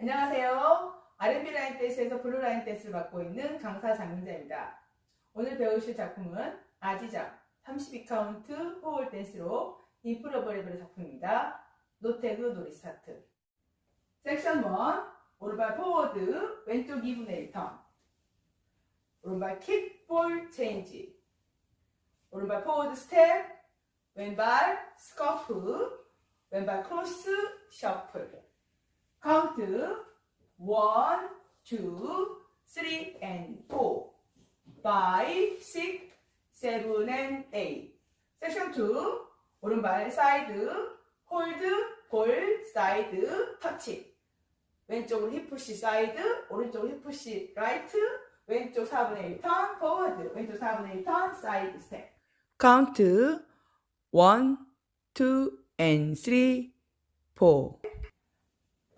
안녕하세요. R&B 라인 댄스에서 블루 라인 댄스를 맡고 있는 강사 장민자입니다. 오늘 배우실 작품은 아지자 32카운트 호월 댄스로 인프로버리블의 작품입니다. 노태그 노리 스타트. 섹션 1 오른발 포워드 왼쪽 2분의 1턴 오른발 킥볼 체인지 오른발 포워드 스텝 왼발 스커프 왼발 크로스 셔플 카운트 1, 2, 3 and 4 5, 6, 7 and 8 섹션 2 오른발 사이드 홀드 골 사이드 터치 왼쪽으로 힙푸시 사이드 오른쪽으로 힙푸시 라이트 왼쪽 4분의 1 턴 포워드 왼쪽 4분의 1 턴 사이드 스텝 카운트 1, 2, and 3, 4.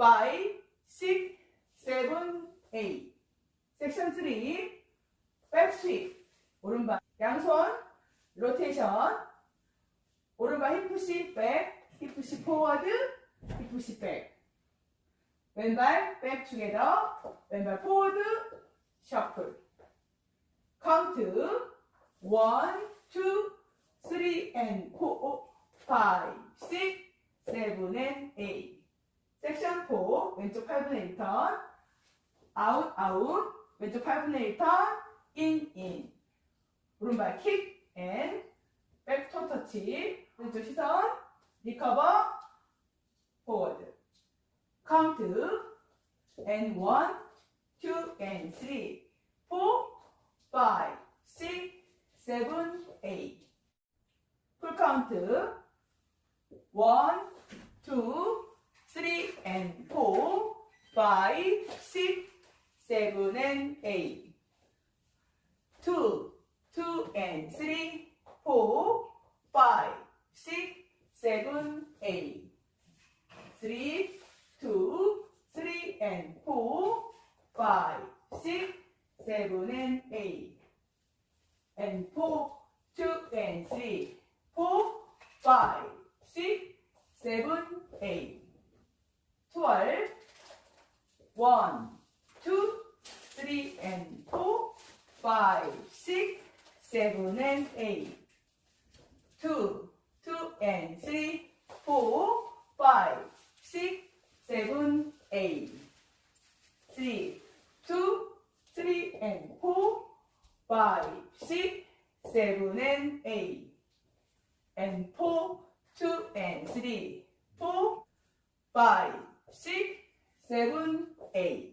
5, 6, 7, 8 섹션 3 백스윗 오른발. 양손. 로테이션 오른발 힙푸시 백 힙푸시 포워드 힙푸시 백 왼발 백 투게더 왼발 포워드 셔플 카운트 1, 2, 3 and 4, 5, 6, 7 and 8 섹션 4 왼쪽 8분의 1턴. 아웃 아웃. 왼쪽 8분의 1턴. 인 인. 오른발 킥 앤 백토 터치. 왼쪽 시선. 리커버. 포워드. 카운트. and 1 2 and 3 4 5 6 7 8 풀카운트. 1 2 3 and 4, 5, 6, 7 and 8. 2, 2 and 3, 4, 5, 6, 7, 8. 3, 2, 3 and 4, 5, 6, 7 and 8. And 4, 2 and 3, 4, 5, 6, 7, 8. 12, 1, 2, 3 and 4, 5, 6, 7 and 8. 2, 2 and 3, 4, 5, 6, 7, 8. 3, 2, 3 and 4, 5, 6, 7 and 8. And 4, 2 and 3, 4, 5, seven, eight.